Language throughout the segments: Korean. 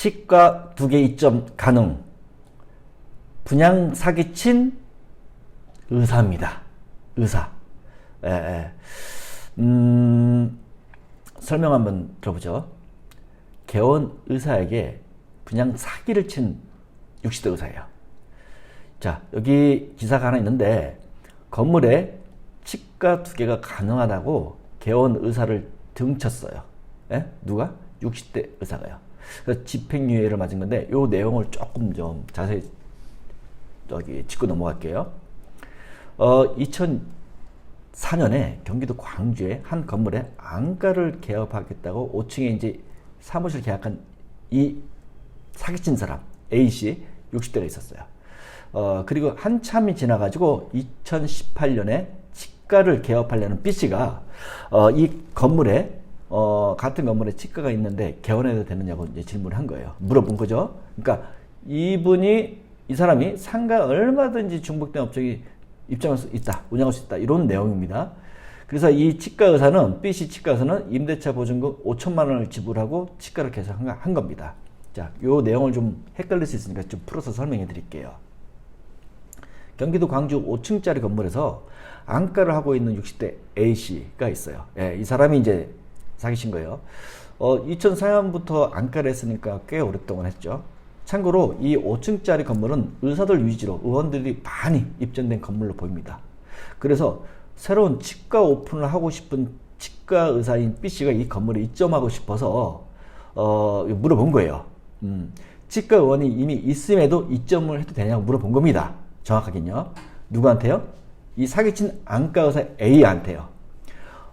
치과 두개 입점 가능. 분양 사기친 의사입니다. 의사. 예, 예. 음, 설명 한번 들어보죠. 개원 의사에게 분양 사기를 친 60대 의사예요. 자, 여기 기사가 하나 있는데 건물에 치과 두 개가 가능하다고 개원 의사를 등쳤어요. 예? 누가? 60대 의사가요. 그래서 집행유예를 맞은 건데 요 내용을 조금 좀 자세히 여기 짚고 넘어갈게요. 어, 2004년에 경기도 광주의 한 건물에 안가를 개업하겠다고 5층에 이제 사무실 계약한 이 사기친 사람 A 씨 60대가 있었어요. 어, 그리고 한참이 지나가지고 2018년에 치과를 개업하려는 B 씨가 어, 이 건물에 어, 같은 건물에 치과가 있는데 개원해도 되느냐고 이제 질문을 한 거예요. 물어본 거죠. 그러니까 이분이 이 사람이 상가 얼마든지 중복된 업종이 입장할 수 있다, 운영할 수 있다 이런 내용입니다. 그래서 이 치과 의사는 B 씨 치과 의사는 임대차 보증금 5천만 원을 지불하고 치과를 개설한 한 겁니다. 자, 요 내용을 좀 헷갈릴 수 있으니까 좀 풀어서 설명해 드릴게요. 경기도 광주 5층짜리 건물에서 안가를 하고 있는 60대 A 씨가 있어요. 예, 이 사람이 이제 사기친 거예요. 어, 2004년부터 안가를 했으니까 꽤 오랫동안 했죠. 참고로 이 5층짜리 건물은 의사들 위주로 의원들이 많이 입점된 건물로 보입니다. 그래서 새로운 치과 오픈을 하고 싶은 치과 의사인 B 씨가 이 건물에 입점하고 싶어서 어, 물어본 거예요. 음, 치과 의원이 이미 있음에도 입점을 해도 되냐고 물어본 겁니다. 정확하긴요. 누구한테요? 이 사기친 안과 의사 A한테요.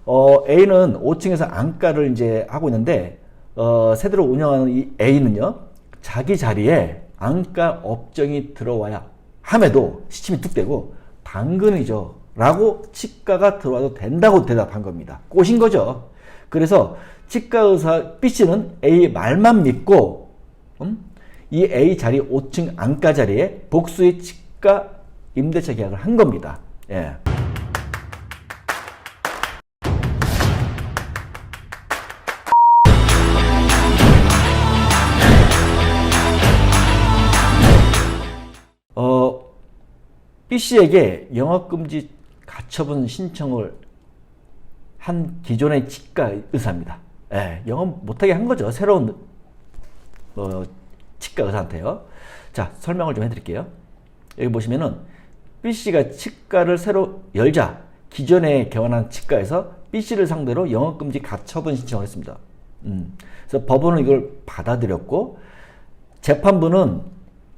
어, A는 5층에서 안과를 이제 하고 있는데 어, 세대로 운영하는 이 A는요. 자기 자리에 안과 업종이 들어와야 함에도 시침이 뚝 되고 당근이죠. 라고 치과가 들어와도 된다고 대답한 겁니다. 꼬신 거죠. 그래서 치과 의사 B씨는 A 말만 믿고 음? 이 A 자리 5층 안과 자리에 복수의 치과 임대차 계약을 한 겁니다. 예. B 씨에게 영업금지 가처분 신청을 한 기존의 치과 의사입니다. 예, 영업 못하게 한 거죠. 새로운 어, 치과 의사한테요. 자, 설명을 좀 해드릴게요. 여기 보시면은 B 씨가 치과를 새로 열자 기존에 개원한 치과에서 B 씨를 상대로 영업금지 가처분 신청을 했습니다. 음, 그래서 법원은 이걸 받아들였고 재판부는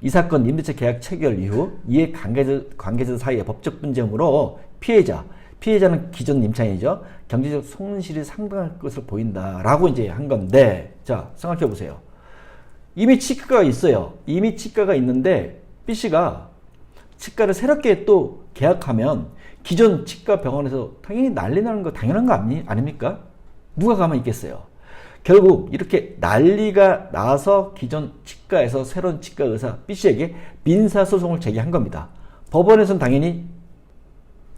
이 사건 임대차 계약 체결 이후 이해 관계자, 관계자 사이의 법적 분쟁으로 피해자, 피해자는 기존 임차인이죠. 경제적 손실이 상당할 것을 보인다라고 이제 한 건데, 자 생각해 보세요. 이미 치과가 있어요. 이미 치과가 있는데 B 씨가 치과를 새롭게 또 계약하면 기존 치과 병원에서 당연히 난리 나는 거 당연한 거 아니, 아닙니까? 누가 가만히 있겠어요? 결국 이렇게 난리가 나서 기존 치과에서 새로운 치과 의사 B 씨에게 민사소송을 제기한 겁니다. 법원에서는 당연히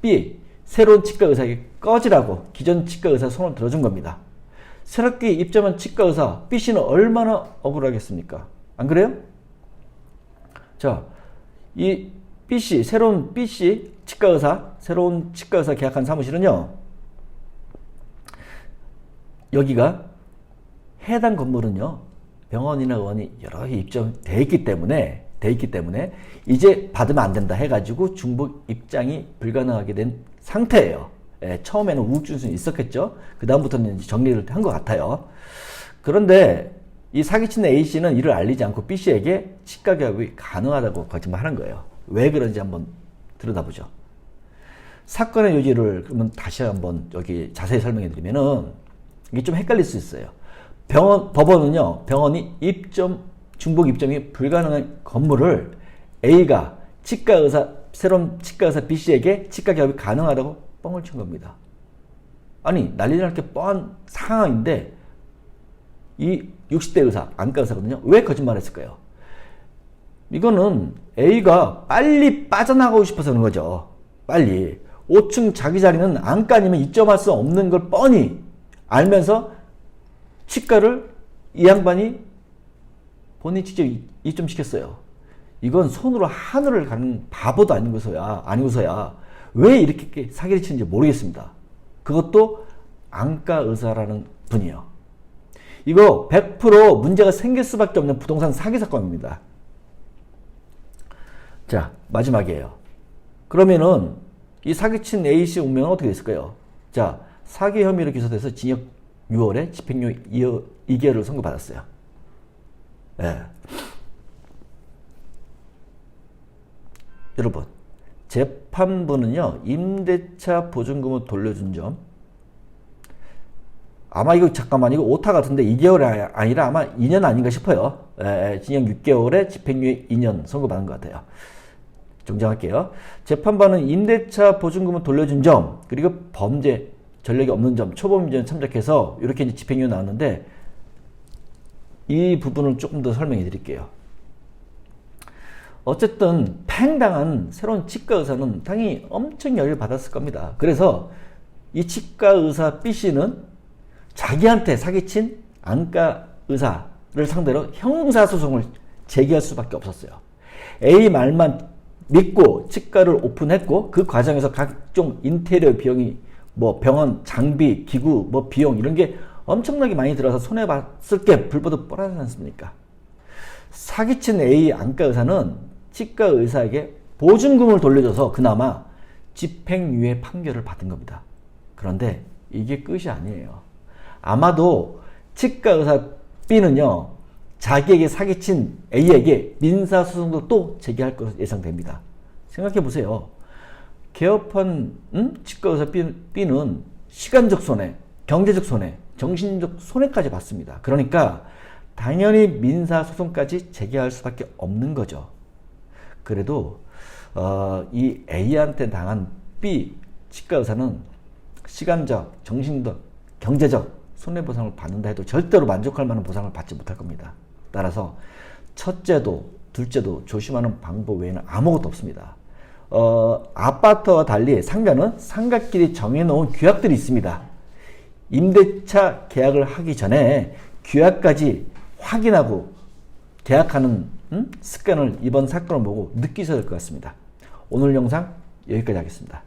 B 새로운 치과 의사에게 꺼지라고 기존 치과 의사 손을 들어준 겁니다. 새롭게 입점한 치과 의사 B 씨는 얼마나 억울하겠습니까? 안 그래요? 자, 이 B 씨 새로운 B 씨 치과 의사 새로운 치과 의사 계약한 사무실은요. 여기가 해당 건물은요 병원이나 의원이 여러 개 입점돼 있기 때문에 돼 있기 때문에 이제 받으면 안 된다 해가지고 중복 입장이 불가능하게 된 상태예요. 예, 처음에는 우후증순이 있었겠죠. 그 다음부터는 정리를 한 것 같아요. 그런데 이 사기친 A 씨는 이를 알리지 않고 B 씨에게 치과 개업이 가능하다고 거짓말하는 거예요. 왜 그런지 한번 들여다보죠. 사건의 요지를 그러면 다시 한번 여기 자세히 설명해 드리면은 이게 좀 헷갈릴 수 있어요. 병원, 법원은요, 병원이 입점, 중복 입점이 불가능한 건물을 A가 치과 의사, 새로운 치과 의사 B 씨에게 치과 개업이 가능하다고 뻥을 친 겁니다. 아니, 난리 날 게 뻔한 상황인데, 이 60대 의사, 안과 의사거든요. 왜 거짓말 했을까요? 이거는 A가 빨리 빠져나가고 싶어서 그런 거죠. 빨리. 5층 자기 자리는 안과 아니면 입점할 수 없는 걸 뻔히 알면서 치과를 이 양반이 본인이 직접 이- 입점시켰어요. 이건 손으로 하늘을 가는 바보도 아니고서야, 아니고서야 왜 이렇게 사기를 치는지 모르겠습니다. 그것도 안과 의사라는 분이요. 이거 100% 문제가 생길 수밖에 없는 부동산 사기 사건입니다. 자, 마지막이에요. 그러면은 이 사기친 A씨 운명은 어떻게 됐을까요? 자, 사기 혐의로 기소돼서 징역 6월에 집행유예 2개월을 선고받았어요. 예. 여러분, 재판부는요, 임대차 보증금을 돌려준 점, 아마 이거 잠깐만 이거 오타 같은데 2개월이 아니- 아니라 아마 2년 아닌가 싶어요. 에, 에, 징역 6개월에 집행유예 2년 선고받은 것 같아요. 정정할게요. 재판부는 임대차 보증금을 돌려준 점 그리고 범죄 전력이 없는 점 초범죄에 참작해서 이렇게 이제 집행유예 나왔는데 이 부분을 조금 더 설명해 드릴게요. 어쨌든 팽당한 새로운 치과 의사는 당연히 엄청 열을 받았을 겁니다. 그래서 이 치과 의사 B 씨는 자기한테 사기친 안과 의사를 상대로 형사 소송을 제기할 수밖에 없었어요. A 말만 믿고 치과를 오픈했고 그 과정에서 각종 인테리어 비용이 뭐 병원 장비, 기구, 뭐 비용 이런 게 엄청나게 많이 들어서 손해 봤을 게 불보듯 뻔하지 않습니까? 사기친 A 안과 의사는 치과 의사에게 보증금을 돌려줘서 그나마 집행유예 판결을 받은 겁니다. 그런데 이게 끝이 아니에요. 아마도 치과 의사 B는요, 자기에게 사기친 A에게 민사소송도 또 제기할 것으로 예상됩니다. 생각해 보세요. 개업한 음? 치과 의사 B, B는 시간적 손해, 경제적 손해, 정신적 손해까지 받습니다. 그러니까 당연히 민사소송까지 제기할 수밖에 없는 거죠. 그래도 어, 이 A한테 당한 B 치과 의사는 시간적, 정신적, 경제적 손해보상을 받는다 해도 절대로 만족할 만한 보상을 받지 못할 겁니다. 따라서 첫째도 둘째도 조심하는 방법 외에는 아무것도 없습니다. 어, 아파트와 달리 상가는 상가끼리 정해놓은 규약들이 있습니다. 임대차 계약을 하기 전에 규약까지 확인하고 계약하는 음? 습관을 이번 사건을 보고 느끼셔야 될 것 같습니다. 오늘 영상 여기까지 하겠습니다.